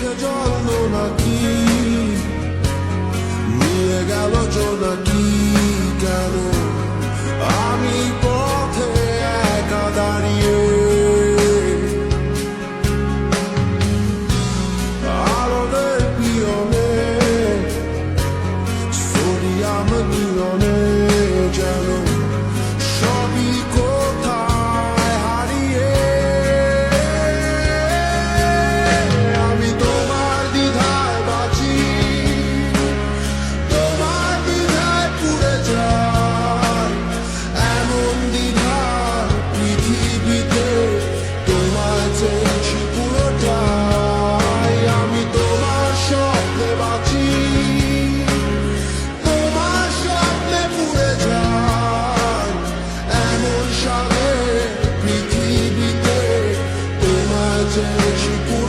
চোখে জল নাকি নিয়ে গেল জোনাকি কেন আমি পথে একা দাঁড়িয়ে আলোদের পিয়নে সোডিয়াম নিয়নে gente